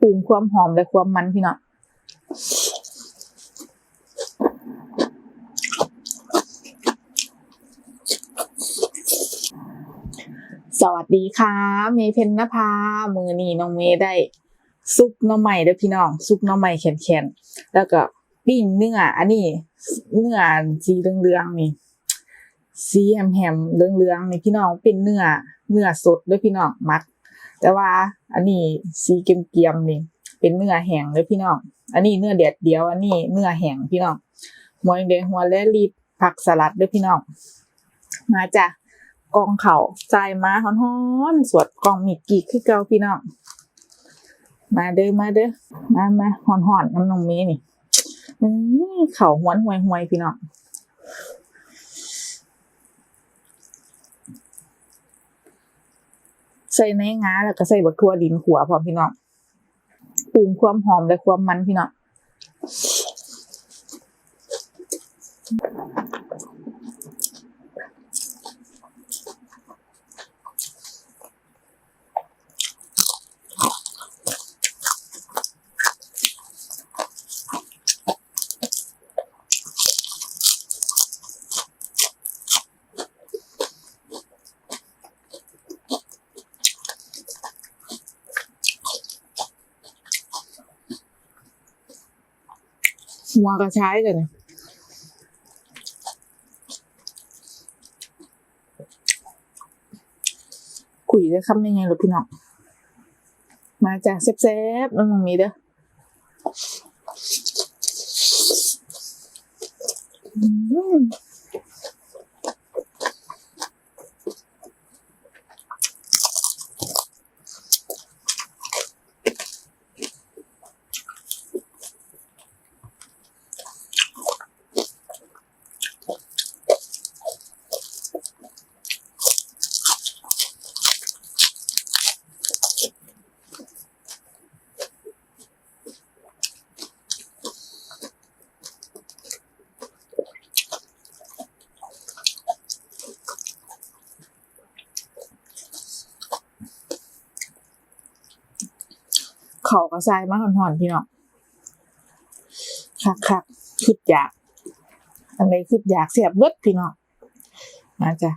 ปรุงความหอมและความมันพี่น้องสวัสดีค่ะ เมย์เพนนภา มือนีน้องเมย์ได้ซุปน้ำใหม่เด้อพี่น้องซุปน้ำใหม่แข็งๆแล้วก็ปิ้งเนื้ออันนี้เนื้อสีเหลืองๆนี่สีแหมๆเหลืองๆนี่พี่น้องเป็นเนื้อเนื้อสดเด้อพี่น้องมัก แต่ว่า อันนี้สีเกียมๆนี่ เป็นเนื้อแห้งเด้อพี่น้อง อันนี้เนื้อแดดเดียว อันนี้เนื้อแห้งพี่น้องหมวยแดงหัวและรีดผักสลัดด้อพี่น้อง มาจ้ะกองเข่าใจายมาฮ้อนๆสวดกองมีกีกคือเกาพี่น้อง มาเด้อมาเด้อมามาฮ้อนๆน้ำนองมีนี่เข่าหวนห่วยพี่น้อง ส่ในงาแล้วก็ใส่บักทั่วดินขัวพร้อมพี่น้องปรุงความหอมและความมันพี่น้อง หัวกระชายกันคุยได้คำยังไงหรอพี่น้อง มาจากแซ่บๆน้องมีเด้ออืม เขากระซายมาหอนๆพี่น้องคักคักๆคิดอยากอะไหนคิดอยากเสียบเบิดพี่น้องมาจ้ะ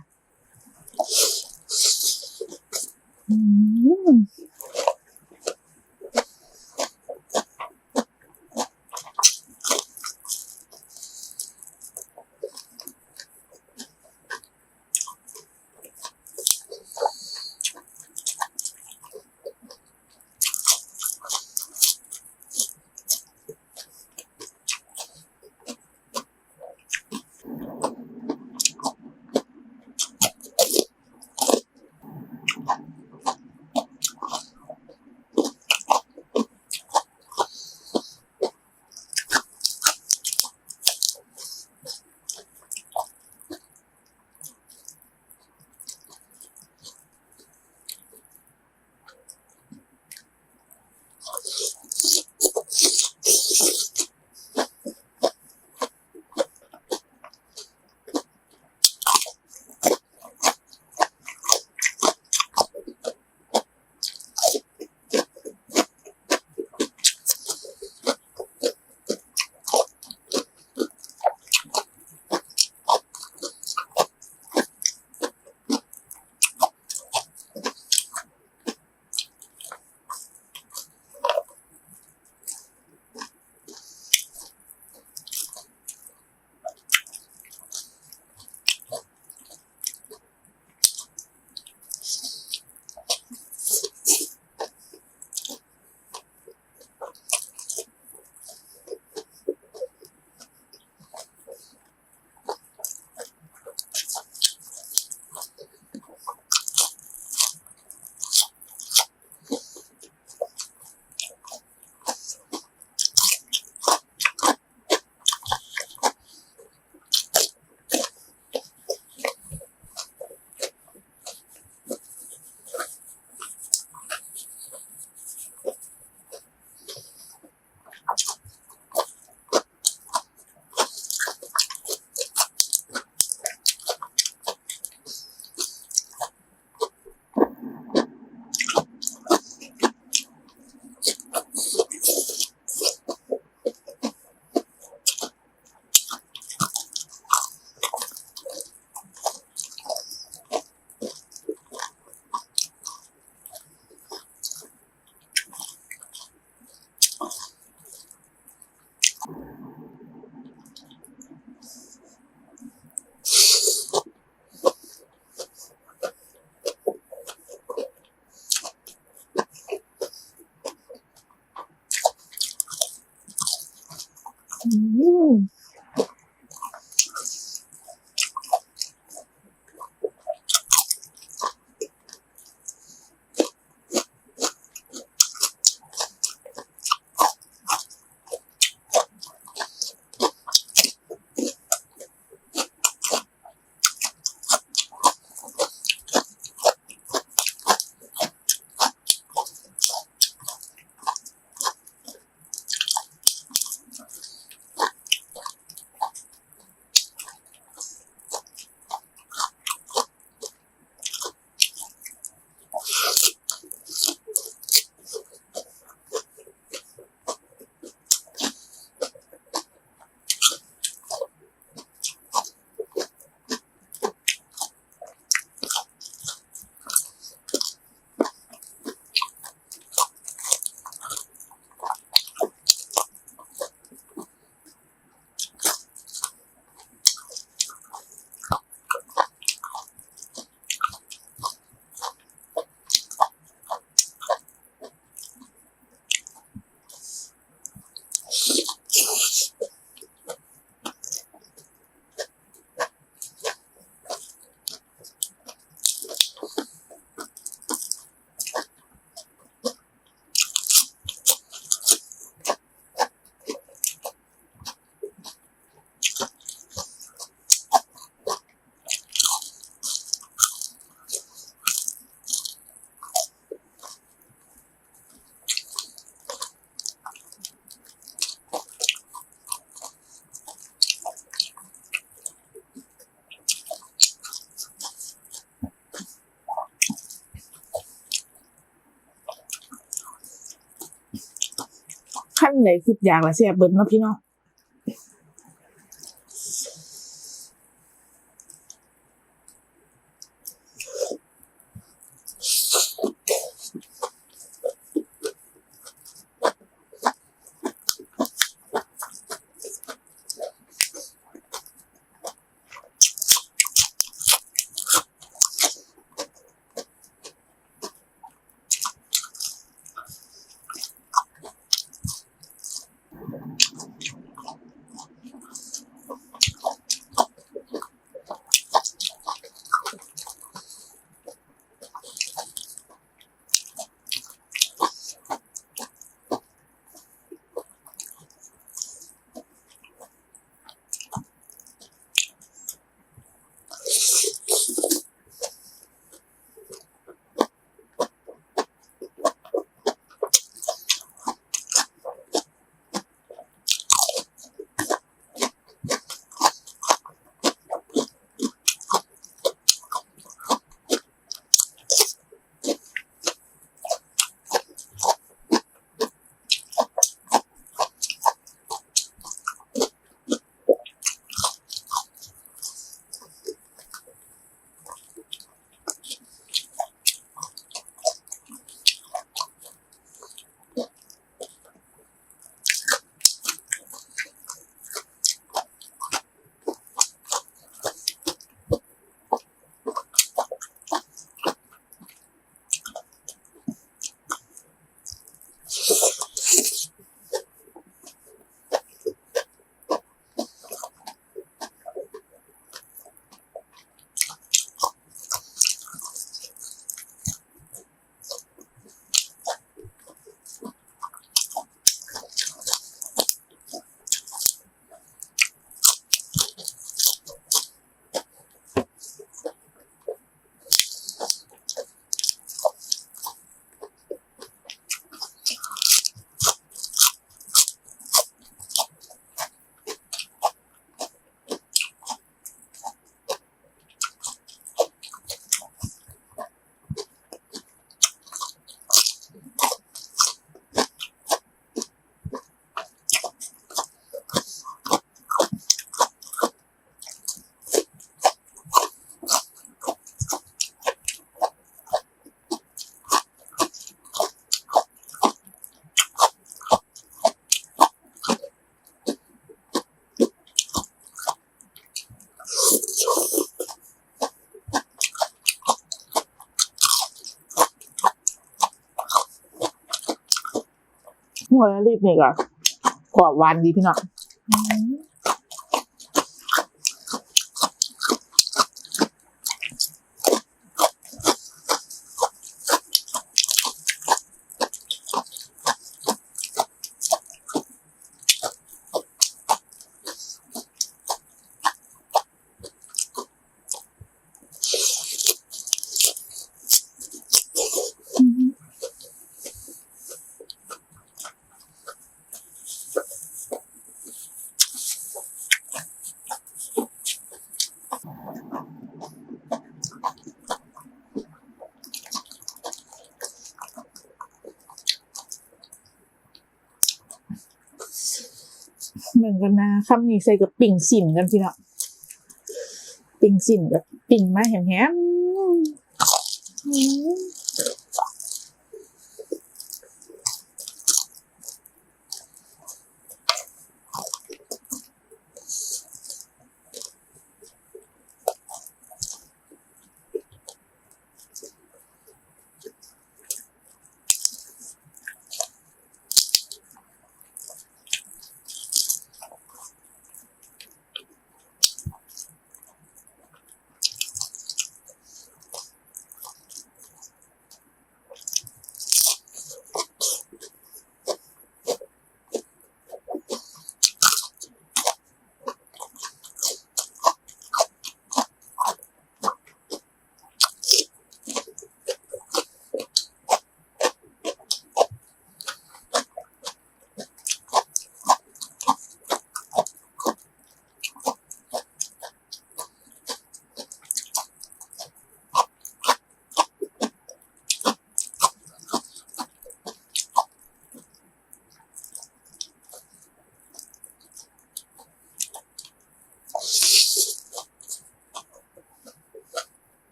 ขั้นไหนคืออยากละเสียเบิ้ลเนาะพี่น้อง หัวละรีบนี่ก็กรอบหวานดีพี่น้อง เหมือนกันนะคำนี้ใส่กับปิ่งสินกันทีละปิ่งสินกับปิ่งมาแหมแหม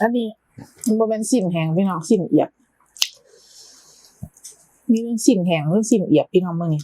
อันนี้มันเป็นสิ่นแหงพี่น้องสิ่นเอียบ มีเรื่องสิ่นแหงเรื่องสิ่นเอียบพี่น้องมื้อนี้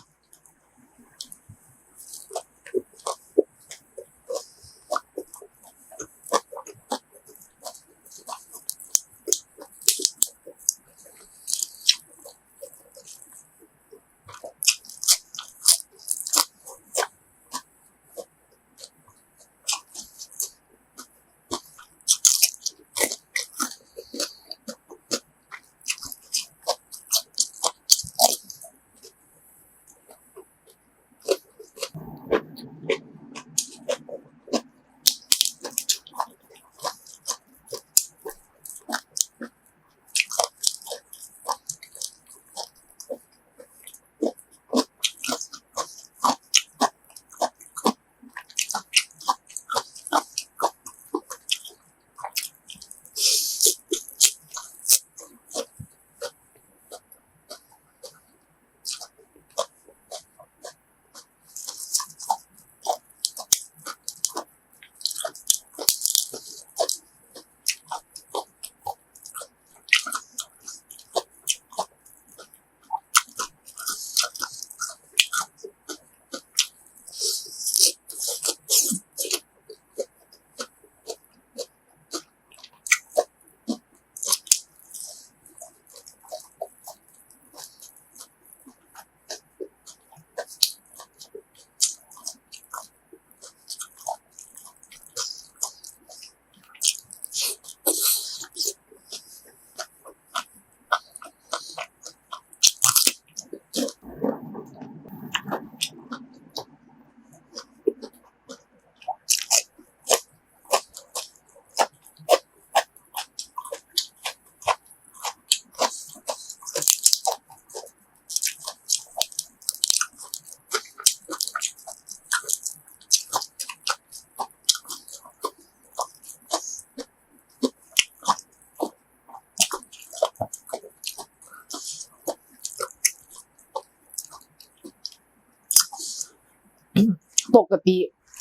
ติ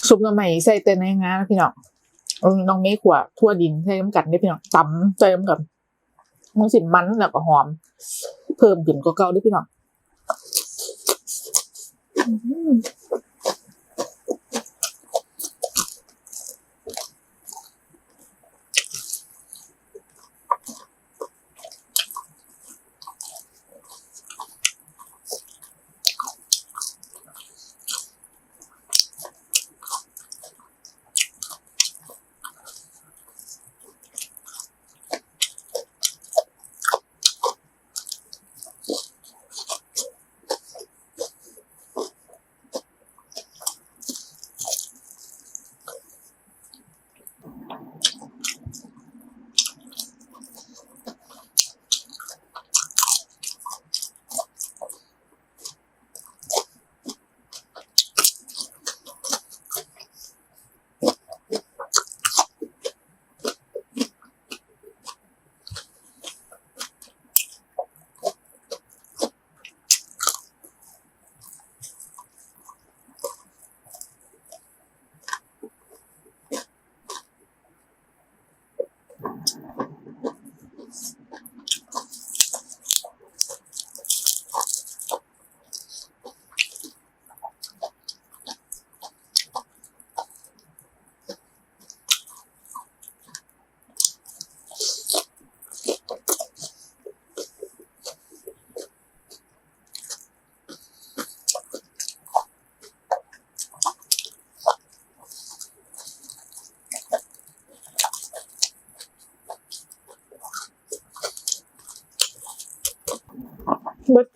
ซุปหน้ำใหม่ใส่แต่ในงานพี่น้องน้องเมฆขวทั่วดินใส่น้ำกัดได้พี่น้องตำใส่น้ำกัดมันสิมันแล้วก็หอม เพิ่มกลิ่นก็เก่าได้พี่น้อง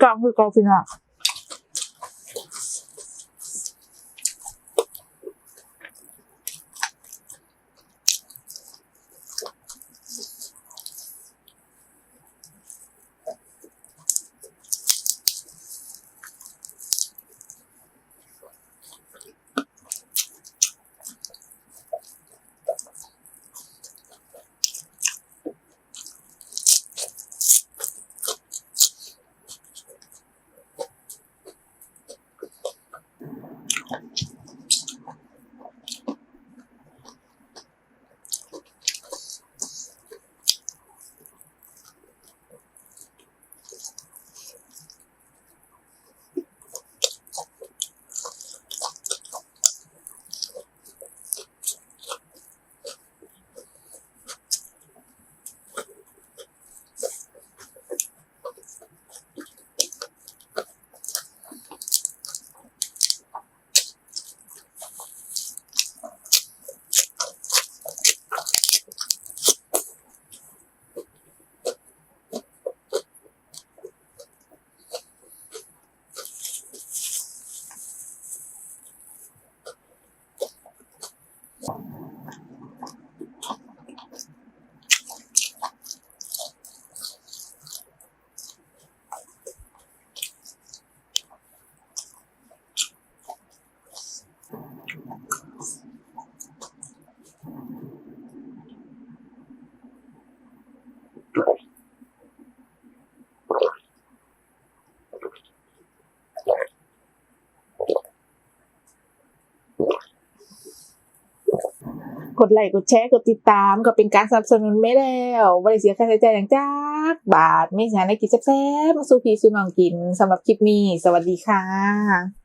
อืมเบิด กดไลค์กดแชร์กดติดตาม ก็เป็นการสนับสนุนไม่แล้วบริเสียค่าใช้จ่ายอย่างจ้ากบาทไม่ใช่ในกิจแซ่บมาสู่พี่สู่น้องกินสำหรับคลิปนี้ สวัสดีค่ะ